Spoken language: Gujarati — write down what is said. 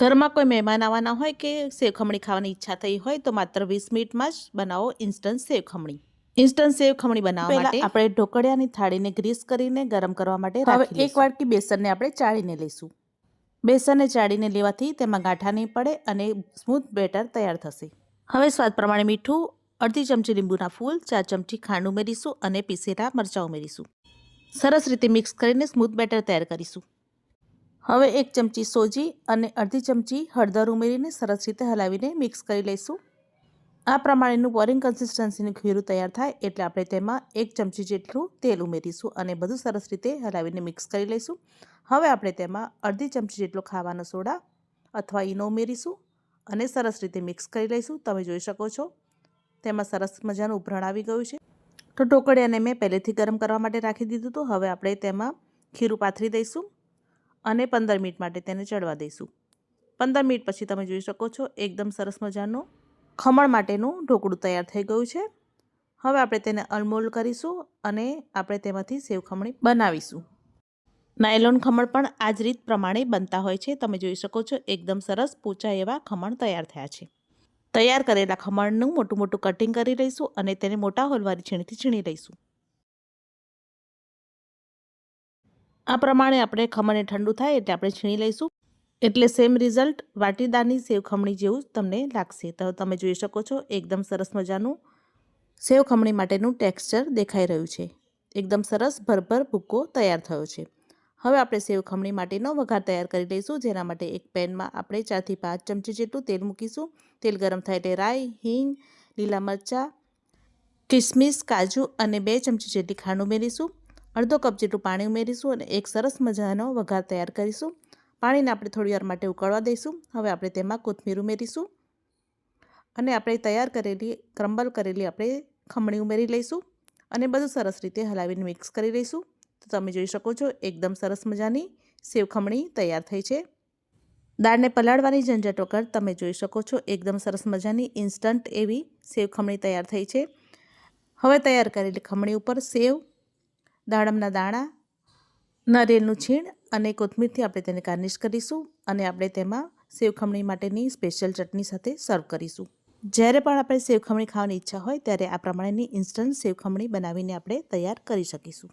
ઘરમાં કોઈ મહેમાન આવવાના હોય કે સેવ ખમણી ખાવાની ઈચ્છા થઈ હોય તો માત્ર વીસ મિનિટમાં જ બનાવો ઇન્સ્ટન્ટ સેવ ખમણી. ઇન્સ્ટન્ટ સેવ ખમણી બનાવવા માટે આપણે ઢોકળિયાની થાળીને ગ્રીસ કરીને ગરમ કરવા માટે હવે એક વાટકી બેસનને આપણે ચાળીને લઈશું. બેસનને ચાળીને લેવાથી તેમાં ગાંઠા નહીં પડે અને સ્મૂથ બેટર તૈયાર થશે. હવે સ્વાદ પ્રમાણે મીઠું અડધી ચમચી લીંબુના ફૂલ ચાર ચમચી ખાંડ ઉમેરીશું અને પીસેલા મરચાં ઉમેરીશું. સરસ રીતે મિક્સ કરીને સ્મૂથ બેટર તૈયાર કરીશું. હવે એક ચમચી સોજી અને અડધી ચમચી હળદર ઉમેરીને સરસ રીતે હલાવીને મિક્સ કરી લઈશું. આ પ્રમાણેનું બોરિંગ કન્સિસ્ટન્સીનું ખીરું તૈયાર થાય એટલે આપણે તેમાં એક ચમચી જેટલું તેલ ઉમેરીશું અને બધું સરસ રીતે હલાવીને મિક્સ કરી લઈશું. હવે આપણે તેમાં અડધી ચમચી જેટલો ખાવાનો સોડા અથવા ઈનો ઉમેરીશું અને સરસ રીતે મિક્સ કરી લઈશું. તમે જોઈ શકો છો, તેમાં સરસ મજાનું ઉભરણ આવી ગયું છે. તો ઢોકળિયાને મેં પહેલેથી ગરમ કરવા માટે રાખી દીધું હતું હવે આપણે તેમાં ખીરું પાથરી દઈશું. અને પંદર મિનિટ માટે તેને ચડવા દઈશું. પંદર મિનિટ પછી તમે જોઈ શકો છો, એકદમ સરસ મજાનું ખમણ માટેનું ઢોકળું તૈયાર થઈ ગયું છે. હવે આપણે તેને અલમોલ કરીશું અને આપણે તેમાંથી સેવ ખમણી બનાવીશું. નાયલોન ખમણ પણ આ જ રીત પ્રમાણે બનતા હોય છે. તમે જોઈ શકો છો, એકદમ સરસ પોચા એવા ખમણ તૈયાર થયા છે. તૈયાર કરેલા ખમણનું મોટું મોટું કટિંગ કરી લઈશું અને તેને મોટા હોલવારી છીણીથી છીણી લઈશું. આ પ્રમાણે આપણે ખમણને ઠંડુ થાય એટલે આપણે છીણી લઈશું. એટલે સેમ રિઝલ્ટ વાટીદારની સેવ ખમણી જેવું તમને લાગશે. તો તમે જોઈ શકો છો, એકદમ સરસ મજાનું સેવ ખમણી માટેનું ટેક્સચર દેખાઈ રહ્યું છે. એકદમ સરસ ભરભર ભૂકો તૈયાર થયો છે. હવે આપણે સેવ ખમણી માટેનો વઘાર તૈયાર કરી લઈશું, જેના માટે એક પેનમાં આપણે ચારથી પાંચ ચમચી જેટલું તેલ મૂકીશું. તેલ ગરમ થાય એટલે રાઈ, હિંગ, લીલા મરચાં, કિસમિસ, કાજુ અને બે ચમચી જેટલી ખાંડ ઉમેરીશું. અડધો કપ જેટલું પાણી ઉમેરીશું અને એક સરસ મજાનો વઘાર તૈયાર કરીશું. પાણીને આપણે થોડીવાર માટે ઉકળવા દઈશું. હવે આપણે તેમાં કોથમીર ઉમેરીશું. અને આપણે તૈયાર કરેલી, ક્રમ્બલ કરેલી આપણે ખમણી ઉમેરી લઈશું અને બધું સરસ રીતે હલાવીને મિક્સ કરી લઈશું. તો તમે જોઈ શકો છો, એકદમ સરસ મજાની સેવ ખમણી તૈયાર થઈ છે. દાળને પલાળવાની ઝંઝટ વગર તમે જોઈ શકો છો, એકદમ સરસ મજાની ઇન્સ્ટન્ટ એવી સેવ ખમણી તૈયાર થઈ છે. હવે તૈયાર કરેલી ખમણી ઉપર સેવ દાડમના દાણા, નારિયેળનું છીણ અને કોથમીરથી આપણે તેને ગાર્નિશ કરીશું અને આપણે તેમાં સેવખમણી માટેની સ્પેશિયલ ચટણી સાથે સર્વ કરીશું. જ્યારે પણ આપણે સેવખમણી ખાવાની ઈચ્છા હોય ત્યારે આ પ્રમાણેની ઇન્સ્ટન્ટ સેવખમણી બનાવીને આપણે તૈયાર કરી શકીશું.